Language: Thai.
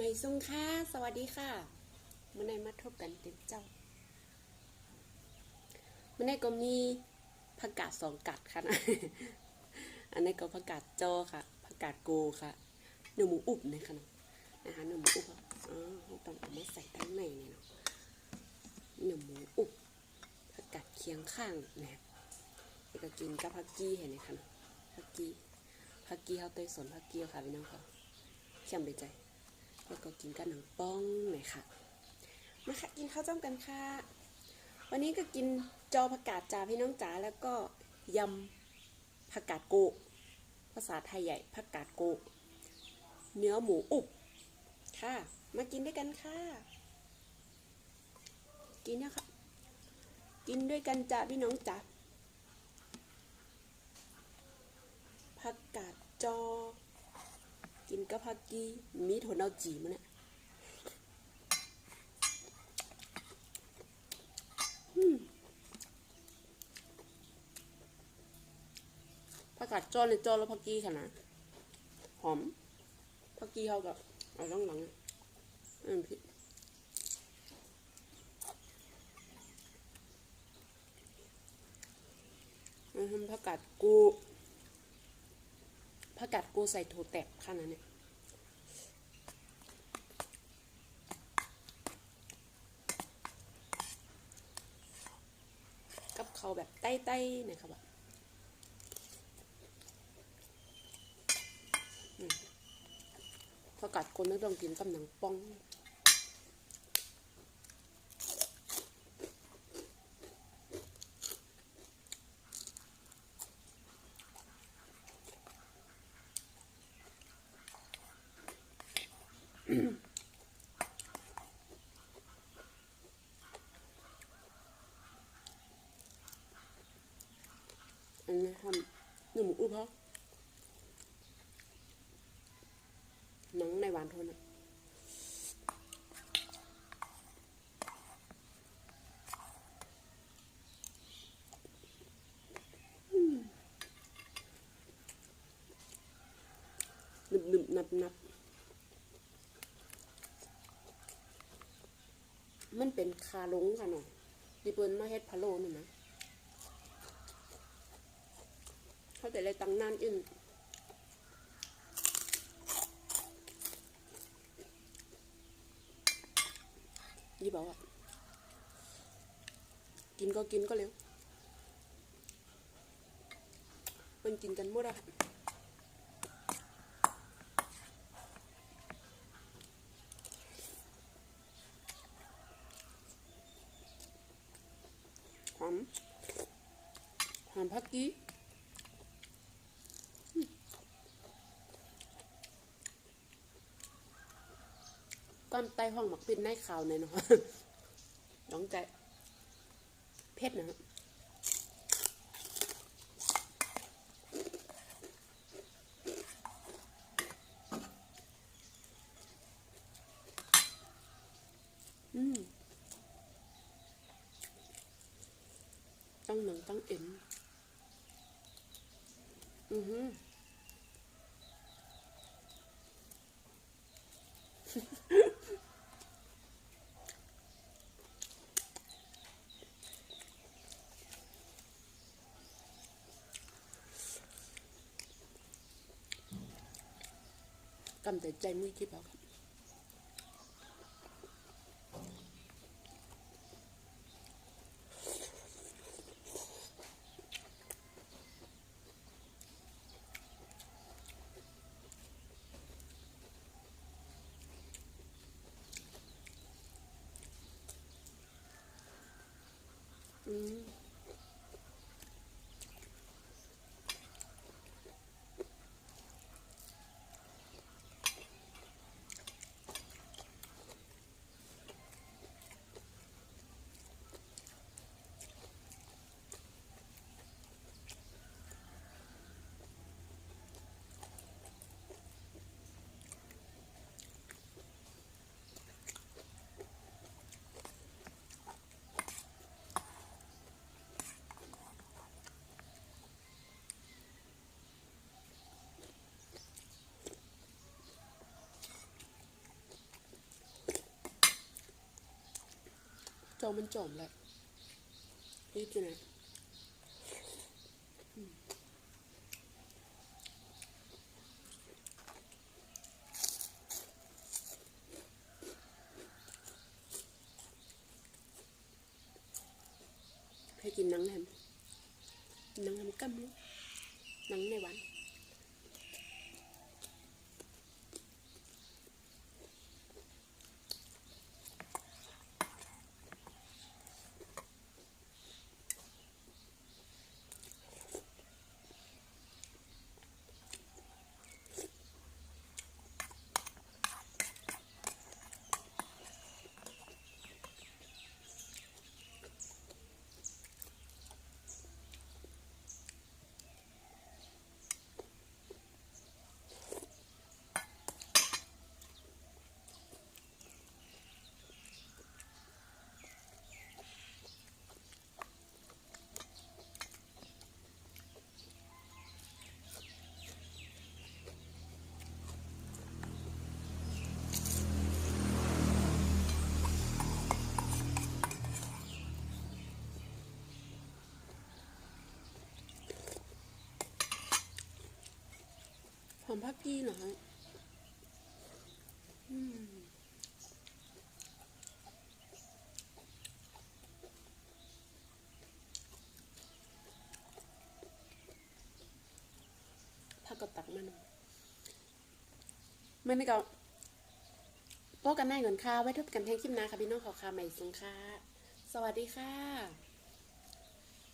ไม่ซุงค่ะ สวัสดีค่ะมื่อในมาทบกันเต็มเจ้ามื่อในก็มีผักกาดสองกัดค่ะนะอันนี้ก็ผักกาดจอค่ะผักกาดโกค่ะเนื้อหมูอุบเนี่ยค่ะเนาะนะคะเนื้อหมูอุบอ๋อต้องเอามาใส่ตั้งในเนี่ยเนาะเนื้อหมูอุบผักกาดเคียงข้างนะแล้วก็กินกับผักกี้เห็นไหมคะเนาะผักกี้ผักกี้เขาเตยสนผักกี้ค่ะพี่น้องค่ะเข้มไปใจ แล้วก็กินกับหนังป้องหน่อยค่ะ มาค่ะกินข้าวจ้อมกันค่ะ วันนี้ก็กินจอผักกาดจ่าพี่น้องจ๋าแล้วก็ยำผักกาดโกะภาษาไทยใหญ่ผักกาดโกะเนื้อหมูอุบค่ะ มากินด้วยกันค่ะ กินนะคะกินด้วยกันจ้าพี่น้องจ๋าผักกาดจอ นกับผักกีมีถั่วเน่าจีมันเนี่ยผักกาดจอในจอนแล้วผักกีค่ะนะหอมผักกีเขากับเอาล่องหลังอะอืมพี่อืมผักกาดกู ผักกาดกูใส่ถั่วแตกค่ะนะเนี่ยกับเขาแบบใต้ๆนะครับแบบอืมพอกัดคนไม่ต้องกินกับหนังป้อง อันนี้ทำหนึ่งหมูอุบเพราะหนังในหวานทนอะหนึบหนึบนับนับ มันเป็นคาลงค่ะหน่อยดิเปิลมาเฮ็ดพะโล้นี่นะเขาแต่เลยตังนานอื่นยี่บอกว่ากินก็กินก็เร็วมันกินกันหมดอะามหอมพักกี้ก้อนไตห้องหมักปินในข่าวหน่อยเนาะน้องใจเพชรนะ ต้งหนังตั้งเอ็น อือหือกำแต่ใจมือคิดเอาครับามันจอมเลยนี่จีนะอืมให้กินนังแฮมนังแฮมกัมนังในวัน หอมพักกี้เหรอฮะอืมผักก็ตักมันเมื่อนี้ก็พบกันได้เงินค่าไว้ทุบกันแทงคลิปหนาค่ะพี่น้องขอค่าใหม่สงค่ะ สวัสดีค่ะ